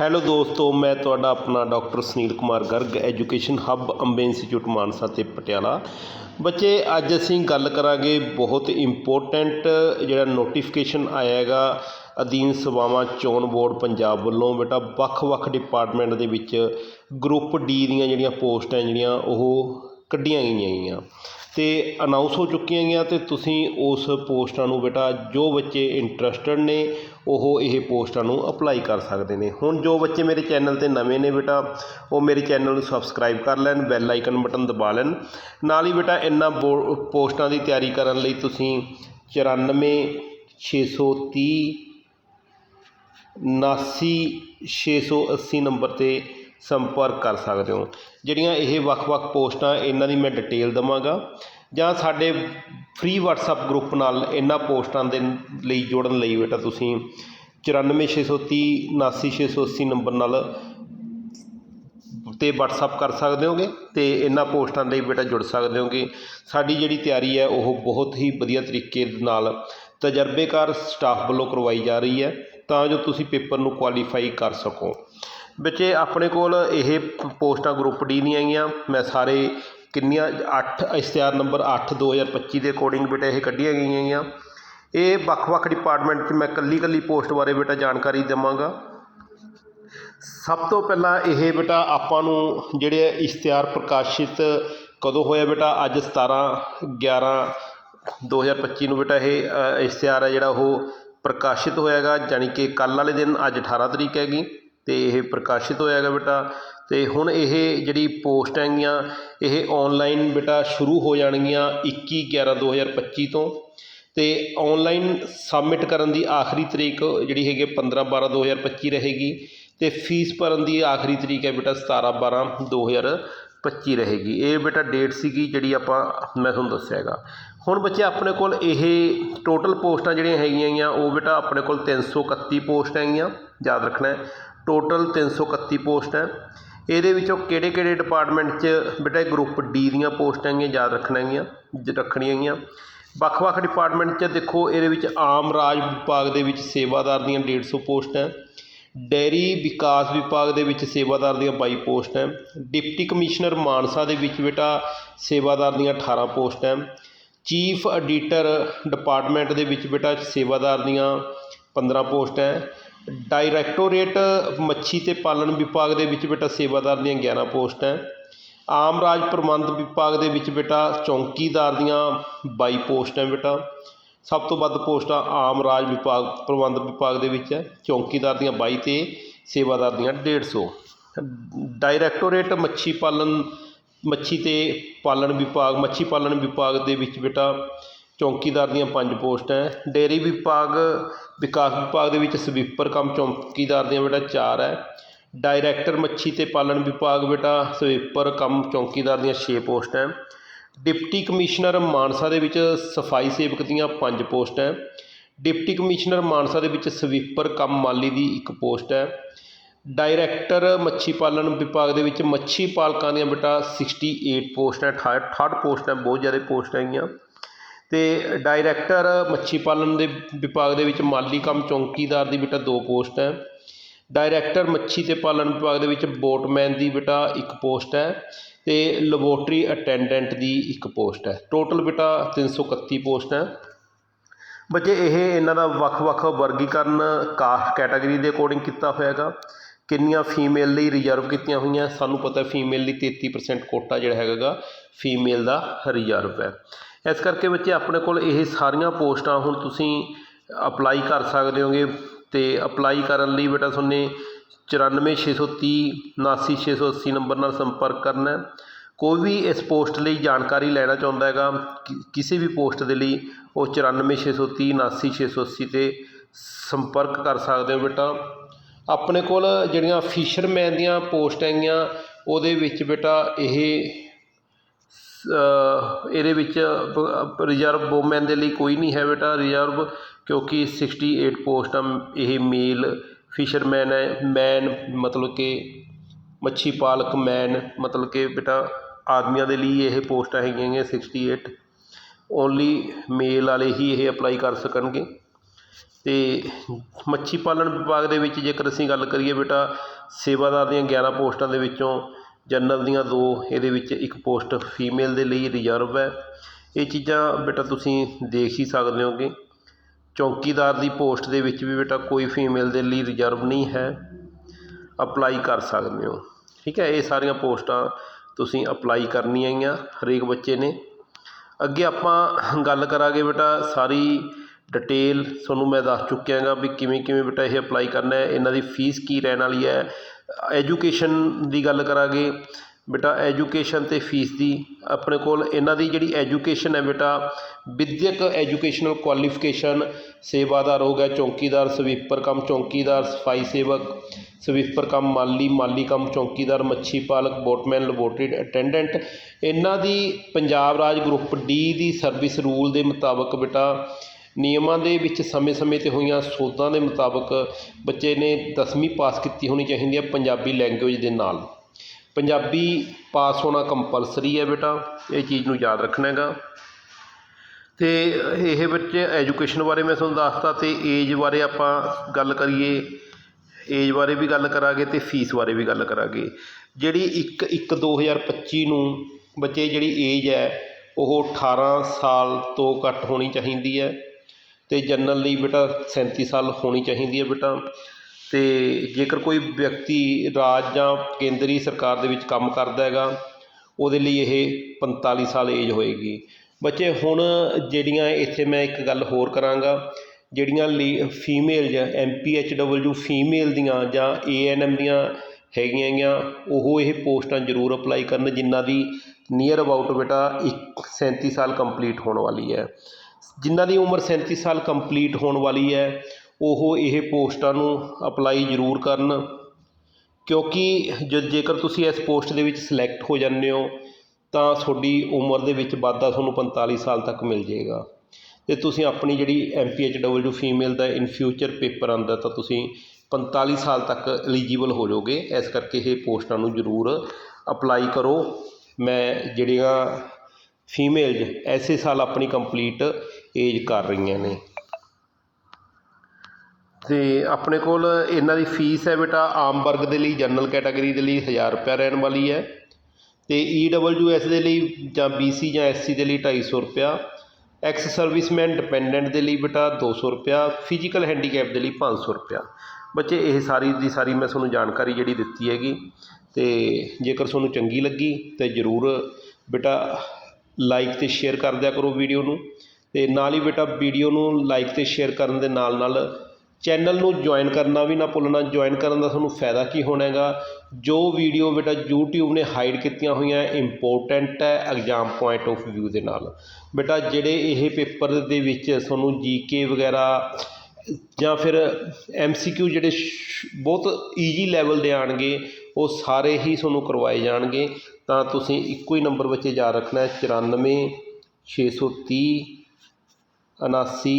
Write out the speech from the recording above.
Hello ਦੋਸਤੋ, ਮੈਂ ਤੁਹਾਡਾ ਆਪਣਾ doctor Sunil Kumar Garg education hub Ambe institute Mansa ਤੇ ਪਟਿਆਲਾ। ਬੱਚੇ, ਅੱਜ ਅਸੀਂ ਗੱਲ ਕਰਾਂਗੇ ਬਹੁਤ ਇੰਪੋਰਟੈਂਟ ਜਿਹੜਾ ਨੋਟੀਫਿਕੇਸ਼ਨ ਆਇਆ ਹੈਗਾ, ਅਧੀਨ ਸੇਵਾਵਾਂ ਚੋਣ ਬੋਰਡ ਪੰਜਾਬ ਵੱਲੋਂ। ਬੇਟਾ, ਵੱਖ-ਵੱਖ ਡਿਪਾਰਟਮੈਂਟ ਦੇ ਵਿੱਚ ਗਰੁੱਪ ਡੀ ਦੀਆਂ ਜਿਹੜੀਆਂ ਪੋਸਟਾਂ ਜਿਹੜੀਆਂ ਉਹ ਕੱਢੀਆਂ ਗਈਆਂ ਗਈਆਂ ਅਤੇ ਅਨਾਊਂਸ ਹੋ ਚੁੱਕੀਆਂ ਗਈਆਂ ਅਤੇ ਤੁਸੀਂ ਉਸ ਪੋਸਟਾਂ ਨੂੰ ਬੇਟਾ ਜੋ ਬੱਚੇ ਇੰਟਰਸਟਡ ਨੇ, ਉਹ ਇਹ ਪੋਸਟਾਂ ਨੂੰ ਅਪਲਾਈ ਕਰ ਸਕਦੇ ਨੇ। ਹੁਣ ਜੋ ਬੱਚੇ ਮੇਰੇ ਚੈਨਲ 'ਤੇ ਨਵੇਂ ਨੇ ਬੇਟਾ, ਉਹ ਮੇਰੇ ਚੈਨਲ ਨੂੰ ਸਬਸਕ੍ਰਾਈਬ ਕਰ ਲੈਣ ਬੈਲ ਆਈਕਨ ਬਟਨ ਦਬਾ ਲੈਣ। ਨਾਲ ਹੀ ਬੇਟਾ ਇਹਨਾਂ ਬੋ, ਪੋਸਟਾਂ ਦੀ ਤਿਆਰੀ ਕਰਨ ਲਈ ਤੁਸੀਂ ਚੁਰਾਨਵੇਂ, ਛੇ ਸੌ ਤੀਹ ਉਨਾਸੀ ਛੇ ਸੌ ਅੱਸੀ ਨੰਬਰ 'ਤੇ ਸੰਪਰਕ ਕਰ ਸਕਦੇ ਹੋ। ਜਿਹੜੀਆਂ ਇਹ ਵੱਖ-ਵੱਖ ਪੋਸਟਾਂ, ਇਹਨਾਂ ਦੀ ਮੈਂ ਡਿਟੇਲ ਦੇਵਾਂਗਾ। ਜਾਂ ਸਾਡੇ ਫ੍ਰੀ WhatsApp ਗਰੁੱਪ ਨਾਲ ਇਹਨਾਂ ਪੋਸਟਾਂ ਦੇ ਲਈ ਜੁੜਨ ਲਈ ਬੇਟਾ ਤੁਸੀਂ ਚੁਰਾਨਵੇਂ ਛੇ ਸੌ ਤੀਹ ਉਨਾਸੀ ਛੇ ਸੌ ਅੱਸੀ ਨੰਬਰ ਨਾਲ ਤੇ WhatsApp ਕਰ ਸਕਦੇ ਹੋਗੇ ਤੇ ਇਹਨਾਂ ਪੋਸਟਾਂ ਲਈ ਬੇਟਾ ਜੁੜ ਸਕਦੇ ਹੋਗੇ। ਸਾਡੀ ਜਿਹੜੀ ਤਿਆਰੀ ਹੈ, ਉਹ ਬਹੁਤ ਹੀ ਵਧੀਆ ਤਰੀਕੇ ਨਾਲ ਤਜਰਬੇਕਾਰ ਸਟਾਫ ਵੱਲੋਂ ਕਰਵਾਈ ਜਾ ਰਹੀ ਹੈ। ਤਾਂ ਜੋ ਤੁਸੀਂ ਪੇਪਰ ਨੂੰ ਕੁਆਲੀਫਾਈ ਕਰ ਸਕੋ। ਬੱਚੇ ਆਪਣੇ ਕੋਲ ਇਹ ਪੋਸਟਾਂ ਗਰੁੱਪ ਡੀ ਦੀਆਂ ਹੈਗੀਆਂ। ਮੈਂ ਸਾਰੇ ਕਿੰਨੀਆਂ, ਅੱਠ, ਇਸ਼ਤਿਹਾਰ ਨੰਬਰ 8 2025 ਦੇ ਅਕੋਰਡਿੰਗ ਬੇਟਾ ਇਹ ਕੱਢੀਆਂ ਗਈਆਂ ਹੈਗੀਆਂ। ਇਹ ਵੱਖ-ਵੱਖ ਡਿਪਾਰਟਮੈਂਟ 'ਚ ਮੈਂ ਇਕੱਲੀ ਇਕੱਲੀ ਪੋਸਟ ਬਾਰੇ ਬੇਟਾ ਜਾਣਕਾਰੀ ਦੇਵਾਂਗਾ। ਸਭ ਤੋਂ ਪਹਿਲਾਂ ਇਹ ਬੇਟਾ ਆਪਾਂ ਨੂੰ ਜਿਹੜੇ ਇਸ਼ਤਿਹਾਰ ਪ੍ਰਕਾਸ਼ਿਤ ਕਦੋਂ ਹੋਇਆ ਬੇਟਾ? ਅੱਜ 17 11 2025 ਨੂੰ ਬੇਟਾ ਇਹ ਇਸ਼ਤਿਹਾਰ ਹੈ ਜਿਹੜਾ ਉਹ ਪ੍ਰਕਾਸ਼ਿਤ ਹੋਇਆਗਾ। ਜਾਣੀ ਕਿ ਕੱਲ੍ਹ ਵਾਲੇ ਦਿਨ ਅੱਜ 18 ਤਰੀਕ ਹੈਗੀ। ਤੇ ਇਹ ਪ੍ਰਕਾਸ਼ਿਤ ਹੋਇਆ ਹੋਇਆਗਾ ਬੇਟਾ। ਅਤੇ ਹੁਣ ਇਹ ਜਿਹੜੀ ਪੋਸਟ ਹੈਗੀਆਂ, ਇਹ ਔਨਲਾਈਨ ਬੇਟਾ ਸ਼ੁਰੂ ਹੋ ਜਾਣਗੀਆਂ 21 11 2025 ਤੋਂ। ਅਤੇ ਔਨਲਾਈਨ ਸਬਮਿਟ ਕਰਨ ਦੀ ਆਖਰੀ ਤਰੀਕ ਜਿਹੜੀ ਹੈਗੀ 15 12 2025 ਰਹੇਗੀ। ਅਤੇ ਫੀਸ ਭਰਨ ਦੀ ਆਖਰੀ ਤਰੀਕ ਹੈ ਬੇਟਾ 17 12 2025 ਰਹੇਗੀ। ਇਹ ਬੇਟਾ ਡੇਟ ਸੀਗੀ ਜਿਹੜੀ ਆਪਾਂ, ਮੈਂ ਤੁਹਾਨੂੰ ਦੱਸਿਆ ਹੈਗਾ। ਹੁਣ ਬੱਚੇ ਆਪਣੇ ਕੋਲ ਇਹ ਟੋਟਲ ਪੋਸਟਾਂ ਜਿਹੜੀਆਂ ਹੈਗੀਆਂ ਹੈਗੀਆਂ ਉਹ ਬੇਟਾ ਆਪਣੇ ਕੋਲ 331 ਪੋਸਟ ਹੈਗੀਆਂ, ਯਾਦ ਰੱਖਣਾ ਟੋਟਲ ਤਿੰਨ ਸੌ ਇਕੱਤੀ ਪੋਸਟ ਹੈ। ਇਹਦੇ ਵਿੱਚੋਂ ਕਿਹੜੇ ਕਿਹੜੇ ਡਿਪਾਰਟਮੈਂਟ 'ਚ ਬੇਟਾ ਗਰੁੱਪ ਡੀ ਦੀਆਂ ਪੋਸਟਾਂ ਹੈਗੀਆਂ, ਯਾਦ ਰੱਖਣਾ ਹੈਗੀਆਂ, ਜ- ਰੱਖਣੀਆਂ ਹੈਗੀਆਂ। ਵੱਖ-ਵੱਖ ਡਿਪਾਰਟਮੈਂਟ 'ਚ ਦੇਖੋ, ਇਹਦੇ ਵਿੱਚ ਆਮ ਰਾਜ ਵਿਭਾਗ ਦੇ ਵਿੱਚ ਸੇਵਾਦਾਰ ਦੀਆਂ 150 ਪੋਸਟ ਹੈ। ਡੇਅਰੀ ਵਿਕਾਸ ਵਿਭਾਗ ਦੇ ਵਿੱਚ ਸੇਵਾਦਾਰ ਦੀਆਂ 22 ਪੋਸਟ ਹੈ। ਡਿਪਟੀ ਕਮਿਸ਼ਨਰ ਮਾਨਸਾ ਦੇ ਵਿੱਚ ਬੇਟਾ ਸੇਵਾਦਾਰ ਦੀਆਂ 18 ਪੋਸਟ ਹੈ। ਚੀਫ ਐਡੀਟਰ ਡਿਪਾਰਟਮੈਂਟ ਦੇ ਵਿੱਚ ਬੇਟਾ ਸੇਵਾਦਾਰ ਦੀਆਂ 15 ਪੋਸਟ ਹੈ। ਡਾਇਰੈਕਟੋਰੇਟ ਮੱਛੀ ਅਤੇ ਪਾਲਣ ਵਿਭਾਗ ਦੇ ਵਿੱਚ ਬੇਟਾ ਸੇਵਾਦਾਰ ਦੀਆਂ 11 ਪੋਸਟਾਂ ਆਮ ਰਾਜ ਪ੍ਰਬੰਧ ਵਿਭਾਗ ਦੇ ਵਿੱਚ ਬੇਟਾ ਚੌਂਕੀਦਾਰ ਦੀਆਂ ਬਾਈ ਪੋਸਟਾਂ ਬੇਟਾ। ਸਭ ਤੋਂ ਵੱਧ ਪੋਸਟਾਂ ਆਮ ਰਾਜ ਵਿਭਾਗ, ਪ੍ਰਬੰਧ ਵਿਭਾਗ ਦੇ ਵਿੱਚ ਹੈ। ਚੌਂਕੀਦਾਰ ਦੀਆਂ ਬਾਈ ਅਤੇ ਸੇਵਾਦਾਰ ਦੀਆਂ 150 ਡਾਇਰੈਕਟੋਰੇਟ ਮੱਛੀ ਪਾਲਣ, ਮੱਛੀ ਤੇ ਪਾਲਣ ਵਿਭਾਗ, ਮੱਛੀ ਪਾਲਣ ਵਿਭਾਗ ਦੇ ਵਿੱਚ ਬੇਟਾ ਚੌਂਕੀਦਾਰ ਦੀਆਂ ਪੰਜ ਪੋਸਟਾਂ ਹੈ। ਡੇਅਰੀ ਵਿਭਾਗ, ਵਿਕਾਸ ਵਿਭਾਗ ਦੇ ਵਿੱਚ ਸਵੀਪਰ ਕੰਮ ਚੌਂਕੀਦਾਰ ਦੀਆਂ ਬੇਟਾ ਚਾਰ ਹੈ। ਡਾਇਰੈਕਟਰ ਮੱਛੀ ਤੇ ਪਾਲਣ ਵਿਭਾਗ ਬੇਟਾ ਸਵੀਪਰ ਕੰਮ ਚੌਂਕੀਦਾਰ ਦੀਆਂ 6 ਪੋਸਟਾਂ ਹੈ। ਡਿਪਟੀ ਕਮਿਸ਼ਨਰ ਮਾਨਸਾ ਦੇ ਵਿੱਚ ਸਫ਼ਾਈ ਸੇਵਕ ਦੀਆਂ ਪੰਜ ਪੋਸਟਾਂ ਡਿਪਟੀ ਕਮਿਸ਼ਨਰ ਮਾਨਸਾ ਦੇ ਵਿੱਚ ਸਵੀਪਰ ਕੰਮ ਮਾਲੀ ਦੀ ਇੱਕ ਪੋਸਟ ਹੈ। ਡਾਇਰੈਕਟਰ ਮੱਛੀ ਪਾਲਣ ਵਿਭਾਗ ਦੇ ਵਿੱਚ ਮੱਛੀ ਪਾਲਕਾਂ ਦੀਆਂ ਬੇਟਾ 68 ਪੋਸਟਾਂ 68 ਪੋਸਟਾਂ ਬਹੁਤ ਜ਼ਿਆਦਾ ਪੋਸਟਾਂ ਹੈਗੀਆਂ। ਅਤੇ ਡਾਇਰੈਕਟਰ ਮੱਛੀ ਪਾਲਣ ਦੇ ਵਿਭਾਗ ਦੇ ਵਿੱਚ ਮਾਲੀ ਕੰਮ ਚੌਂਕੀਦਾਰ ਦੀ ਬੇਟਾ ਦੋ ਪੋਸਟ ਹੈ। ਡਾਇਰੈਕਟਰ ਮੱਛੀ ਅਤੇ ਪਾਲਣ ਵਿਭਾਗ ਦੇ ਵਿੱਚ ਬੋਟਮੈਨ ਦੀ ਬੇਟਾ ਇੱਕ ਪੋਸਟ ਹੈ ਅਤੇ ਲੈਬੋਰਟਰੀ ਅਟੈਂਡੈਂਟ ਦੀ ਇੱਕ ਪੋਸਟ ਹੈ। ਟੋਟਲ ਬੇਟਾ 331 ਪੋਸਟ ਹੈ। ਬੱਚੇ, ਇਹ ਇਹਨਾਂ ਦਾ ਵੱਖ-ਵੱਖ ਵਰਗੀਕਰਨ ਕਾਸਟ ਕੈਟਾਗਰੀ ਦੇ ਅਕੋਰਡਿੰਗ ਕੀਤਾ ਹੋਇਆ ਹੋਇਆਗਾ। ਕਿੰਨੀਆਂ ਫੀਮੇਲ ਲਈ ਰਿਜ਼ਰਵ ਕੀਤੀਆਂ ਹੋਈਆਂ, ਸਾਨੂੰ ਪਤਾ ਫੀਮੇਲ ਲਈ 33% ਕੋਟਾ ਜਿਹੜਾ ਹੈਗਾ ਫੀਮੇਲ ਦਾ ਰਿਜ਼ਰਵ ਹੈ। ਇਸ ਕਰਕੇ ਬੱਚੇ ਆਪਣੇ ਕੋਲ ਇਹ ਸਾਰੀਆਂ ਪੋਸਟਾਂ ਹੁਣ ਤੁਸੀਂ ਅਪਲਾਈ ਕਰ ਸਕਦੇ ਹੋਗੇ ਅਤੇ ਅਪਲਾਈ ਕਰਨ ਲਈ ਬੇਟਾ ਤੁਹਾਨੂੰ 94630 79680 ਨੰਬਰ ਨਾਲ ਸੰਪਰਕ ਕਰਨਾ ਕੋਈ ਵੀ ਇਸ ਪੋਸਟ ਲਈ ਜਾਣਕਾਰੀ ਲੈਣਾ ਚਾਹੁੰਦਾ ਹੈਗਾ, ਕਿ- ਕਿਸੇ ਵੀ ਪੋਸਟ ਦੇ ਲਈ, ਉਹ 94630 79680 ਤੇ ਸੰਪਰਕ ਕਰ ਸਕਦੇ ਹੋ ਬੇਟਾ। ਆਪਣੇ ਕੋਲ ਜਿਹੜੀਆਂ ਫਿਸ਼ਰਮੈਨ ਦੀਆਂ ਪੋਸਟ ਹੈਗੀਆਂ, ਉਹਦੇ ਵਿੱਚ ਬੇਟਾ ਇਹ ਇਹਦੇ ਵਿੱਚ ਰਿਜ਼ਰਵ ਵੋਮੈਨ ਦੇ ਲਈ ਕੋਈ ਨਹੀਂ ਹੈ ਬੇਟਾ ਰਿਜ਼ਰਵ ਕਿਉਂਕਿ 68 ਪੋਸਟਾਂ ਇਹ ਮੇਲ ਫਿਸ਼ਰਮੈਨ ਹੈ ਮੈਨ ਮਤਲਬ ਕਿ ਮੱਛੀ ਪਾਲਕ ਮੈਨ ਮਤਲਬ ਕਿ ਬੇਟਾ ਆਦਮੀਆਂ ਦੇ ਲਈ ਇਹ ਪੋਸਟਾਂ ਹੈਗੀਆਂ ਸਿਕਸਟੀ ਏਟ ਓਨਲੀ ਮੇਲ ਵਾਲੇ ਹੀ ਇਹ ਅਪਲਾਈ ਕਰ ਸਕਣਗੇ। ਤੇ ਮੱਛੀ ਪਾਲਣ ਵਿਭਾਗ ਦੇ ਵਿੱਚ ਜੇਕਰ ਅਸੀਂ ਗੱਲ ਕਰੀਏ ਬੇਟਾ, ਸੇਵਾਦਾਰ ਦੀਆਂ 11 ਪੋਸਟਾਂ ਦੇ ਵਿੱਚੋਂ ਜਨਰਲ ਦੀਆਂ ਦੋ, ਇਹਦੇ ਵਿੱਚ ਇੱਕ ਪੋਸਟ ਫੀਮੇਲ ਦੇ ਲਈ ਰਿਜ਼ਰਵ ਹੈ। ਇਹ ਚੀਜ਼ਾਂ ਬੇਟਾ ਤੁਸੀਂ ਦੇਖ ਹੀ ਸਕਦੇ ਹੋਗੇ। ਚੌਕੀਦਾਰ ਦੀ ਪੋਸਟ ਦੇ ਵਿੱਚ ਵੀ ਬੇਟਾ ਕੋਈ ਫੀਮੇਲ ਦੇ ਲਈ ਰਿਜ਼ਰਵ ਨਹੀਂ ਹੈ। ਅਪਲਾਈ ਕਰ ਸਕਦੇ ਹੋ। ਠੀਕ ਹੈ, ਇਹ ਸਾਰੀਆਂ ਪੋਸਟਾਂ ਤੁਸੀਂ ਅਪਲਾਈ ਕਰਨੀਆਂ ਆ, ਹਰੇਕ ਬੱਚੇ ਨੇ। ਅੱਗੇ ਆਪਾਂ ਗੱਲ ਕਰਾਂਗੇ ਬੇਟਾ ਸਾਰੀ ਡਿਟੇਲ ਤੁਹਾਨੂੰ ਮੈਂ ਦੱਸ ਚੁੱਕਿਆ ਗਾ ਵੀ ਕਿਵੇਂ ਕਿਵੇਂ ਬੇਟਾ ਇਹ ਅਪਲਾਈ ਕਰਨਾ ਹੈ। ਇਹਨਾਂ ਦੀ ਫੀਸ ਕੀ ਰਹਿਣ ਵਾਲੀ ਹੈ। ਐਜੂਕੇਸ਼ਨ ਦੀ ਗੱਲ ਕਰਾਂਗੇ, ਬੇਟਾ ਐਜੂਕੇਸ਼ਨ ਅਤੇ ਫੀਸ ਦੀ, ਆਪਣੇ ਕੋਲ ਇਹਨਾਂ ਦੀ ਜਿਹੜੀ ਐਜੂਕੇਸ਼ਨ ਹੈ ਬੇਟਾ, ਵਿੱਦਿਅਕ ਐਜੂਕੇਸ਼ਨਲ ਕੁਆਲੀਫਿਕੇਸ਼ਨ, ਸੇਵਾਦਾਰ ਹੋ ਗਿਆ, ਚੌਂਕੀਦਾਰ, ਸਵੀਪਰ ਕੰਮ ਚੌਂਕੀਦਾਰ, ਸਫ਼ਾਈ ਸੇਵਕ, ਸਵੀਪਰ ਕੰਮ ਮਾਲੀ ਮਾਲੀ ਕੰਮ ਚੌਂਕੀਦਾਰ, ਮੱਛੀ ਪਾਲਕ, ਬੋਟਮੈਨ ਲੈਬੋਰਟਰੀ ਅਟੈਂਡੈਂਟ ਇਹਨਾਂ ਦੀ ਪੰਜਾਬ ਰਾਜ ਗਰੁੱਪ ਡੀ ਦੀ ਸਰਵਿਸ ਰੂਲ ਦੇ ਮੁਤਾਬਕ ਬੇਟਾ ਨਿਯਮਾਂ ਦੇ ਵਿੱਚ ਸਮੇਂ-ਸਮੇਂ ਤੇ ਹੋਈਆਂ ਸੋਧਾਂ ਦੇ ਮੁਤਾਬਕ ਬੱਚੇ ਨੇ 10ਵੀਂ ਪਾਸ ਕੀਤੀ ਹੋਣੀ ਚਾਹੀਦੀ ਹੈ ਪੰਜਾਬੀ ਲੈਂਗੁਏਜ ਦੇ ਨਾਲ। ਪੰਜਾਬੀ ਪਾਸ ਹੋਣਾ ਕੰਪਲਸਰੀ ਹੈ ਬੇਟਾ, ਇਹ ਚੀਜ਼ ਨੂੰ ਯਾਦ ਰੱਖਣਾ ਹੈਗਾ। ਅਤੇ ਇਹ ਬੱਚੇ ਐਜੂਕੇਸ਼ਨ ਬਾਰੇ ਮੈਂ ਤੁਹਾਨੂੰ ਦੱਸਤਾ ਅਤੇ ਏਜ ਬਾਰੇ ਆਪਾਂ ਗੱਲ ਕਰੀਏ ਏਜ ਬਾਰੇ ਵੀ ਗੱਲ ਕਰਾਂਗੇ ਅਤੇ ਫੀਸ ਬਾਰੇ ਵੀ ਗੱਲ ਕਰਾਂਗੇ। ਜਿਹੜੀ 1 1 2025 ਨੂੰ ਬੱਚੇ ਜਿਹੜੀ ਏਜ ਹੈ, ਉਹ 18 ਸਾਲ ਤੋਂ ਘੱਟ ਹੋਣੀ ਚਾਹੀਦੀ ਹੈ। ਅਤੇ ਜਨਰਲ ਲਈ ਬੇਟਾ 37 ਸਾਲ ਹੋਣੀ ਚਾਹੀਦੀ ਹੈ ਬੇਟਾ। ਅਤੇ ਜੇਕਰ ਕੋਈ ਵਿਅਕਤੀ ਰਾਜ ਜਾਂ ਕੇਂਦਰੀ ਸਰਕਾਰ ਦੇ ਵਿੱਚ ਕੰਮ ਕਰਦਾ ਹੈਗਾ, ਉਹਦੇ ਲਈ ਇਹ 45 ਸਾਲ ਏਜ ਹੋਏਗੀ। ਬੱਚੇ, ਹੁਣ ਜਿਹੜੀਆਂ ਇੱਥੇ ਮੈਂ ਇੱਕ ਗੱਲ ਹੋਰ ਕਰਾਂਗਾ, ਜਿਹੜੀਆਂ ਲਈ ਫੀਮੇਲ ਜਾਂ M P H W female ਦੀਆਂ ਜਾਂ ਏ ਐਨ ਐਮ ਦੀਆਂ ਹੈਗੀਆਂ ਗੀਆਂ ਉਹ ਇਹ ਪੋਸਟਾਂ ਜ਼ਰੂਰ ਅਪਲਾਈ ਕਰਨ, ਜਿਨ੍ਹਾਂ ਦੀ ਨੀਅਰ ਅਬਾਊਟ ਬੇਟਾ ਇੱਕ 37 ਸਾਲ ਕੰਪਲੀਟ ਹੋਣ ਵਾਲੀ ਹੈ। ਜਿਨ੍ਹਾਂ ਦੀ ਉਮਰ 37 ਸਾਲ ਕੰਪਲੀਟ ਹੋਣ ਵਾਲੀ ਹੈ, ਉਹ ਇਹ ਪੋਸਟਾਂ ਨੂੰ ਅਪਲਾਈ ਜ਼ਰੂਰ ਕਰਨ। ਕਿਉਂਕਿ ਜ, ਜੇਕਰ ਤੁਸੀਂ ਇਸ ਪੋਸਟ ਦੇ ਵਿੱਚ ਸਿਲੈਕਟ ਹੋ ਜਾਂਦੇ ਹੋ, ਤਾਂ ਤੁਹਾਡੀ ਉਮਰ ਦੇ ਵਿੱਚ ਵਾਧਾ ਤੁਹਾਨੂੰ 45 ਸਾਲ ਤੱਕ ਮਿਲ ਜਾਏਗਾ। ਤੇ ਤੁਸੀਂ ਆਪਣੀ ਜਿਹੜੀ M P H W female the in future paper ਆਉਂਦਾ, ਤਾਂ ਤੁਸੀਂ 45 ਸਾਲ ਤੱਕ ਐਲੀਜੀਬਲ ਹੋ ਜਾਓਗੇ। ਇਸ ਕਰਕੇ ਇਹ ਪੋਸਟਾਂ ਨੂੰ ਜ਼ਰੂਰ ਅਪਲਾਈ ਕਰੋ। ਮੈਂ ਜਿਹੜੀਆਂ ਫੀਮੇਲਜ਼ ਐਸੇ ਸਾਲ ਆਪਣੀ ਕੰਪਲੀਟ ਏਜ ਕਰ ਰਹੀਆਂ ਨੇ। ਤੇ ਆਪਣੇ ਕੋਲ ਇਹਨਾਂ ਦੀ ਫੀਸ ਹੈ ਬੇਟਾ, ਆਮ ਵਰਗ ਦੇ ਲਈ, ਜਨਰਲ ਕੈਟਾਗਰੀ ਦੇ ਲਈ 1000 ਰੁਪਏ ਰਹਿਣ ਵਾਲੀ ਹੈ। ਤੇ ਈ ਡਬਲਯੂ ਐਸ ਦੇ ਲਈ ਜਾਂ ਬੀ ਸੀ ਜਾਂ ਐਸ ਸੀ ਦੇ ਲਈ 250 ਰੁਪਿਆ ਐਕਸ ਸਰਵਿਸਮੈਨ ਡਿਪੈਂਡੈਂਟ ਦੇ ਲਈ ਬੇਟਾ 200 ਰੁਪਿਆ ਫਿਜ਼ੀਕਲ ਹੈਂਡੀਕੈਪ ਦੇ ਲਈ 500 ਰੁਪਿਆ ਬੱਚੇ, ਇਹ ਸਾਰੀ ਦੀ ਸਾਰੀ ਮੈਂ ਤੁਹਾਨੂੰ ਜਾਣਕਾਰੀ ਜਿਹੜੀ ਦਿੱਤੀ ਹੈਗੀ। ਤੇ ਜੇਕਰ ਤੁਹਾਨੂੰ ਚੰਗੀ ਲੱਗੀ, ਤੇ ਜ਼ਰੂਰ ਬੇਟਾ ਲਾਈਕ ਅਤੇ ਸ਼ੇਅਰ ਕਰ ਦਿਆ ਕਰੋ ਵੀਡੀਓ ਨੂੰ ਅਤੇ ਨਾਲ ਹੀ ਬੇਟਾ ਵੀਡੀਓ ਨੂੰ ਲਾਈਕ ਅਤੇ ਸ਼ੇਅਰ ਕਰਨ ਦੇ ਨਾਲ ਨਾਲ ਚੈਨਲ ਨੂੰ ਜੁਆਇਨ ਕਰਨਾ ਵੀ ਨਾ ਭੁੱਲਣਾ ਜੁਆਇਨ ਕਰਨ ਦਾ ਤੁਹਾਨੂੰ ਫਾਇਦਾ ਕੀ ਹੋਣਾ ਹੈਗਾ? ਜੋ ਵੀਡੀਓ ਬੇਟਾ YouTube ਨੇ ਹਾਈਡ ਕੀਤੀਆਂ ਹੋਈਆਂ ਇੰਪੋਰਟੈਂਟ ਹੈ ਐਗਜ਼ਾਮ ਪੁਆਇੰਟ ਆਫ ਵਿਊ ਦੇ ਨਾਲ। ਬੇਟਾ ਜਿਹੜੇ ਇਹ ਪੇਪਰ ਦੇ ਵਿੱਚ ਤੁਹਾਨੂੰ ਜੀਕੇ ਵਗੈਰਾ ਜਾਂ ਫਿਰ ਐਮਸੀਕਿਊ ਜਿਹੜੇ ਬਹੁਤ ਈਜੀ ਲੈਵਲ ਦੇ ਆਣਗੇ ਉਹ ਸਾਰੇ ਹੀ ਤੁਹਾਨੂੰ ਕਰਵਾਏ ਜਾਣਗੇ। ਤਾਂ ਤੁਸੀਂ ਇੱਕੋ ਹੀ ਨੰਬਰ ਵਿੱਚ ਯਾਦ ਰੱਖਣਾ ਹੈ 94 630 79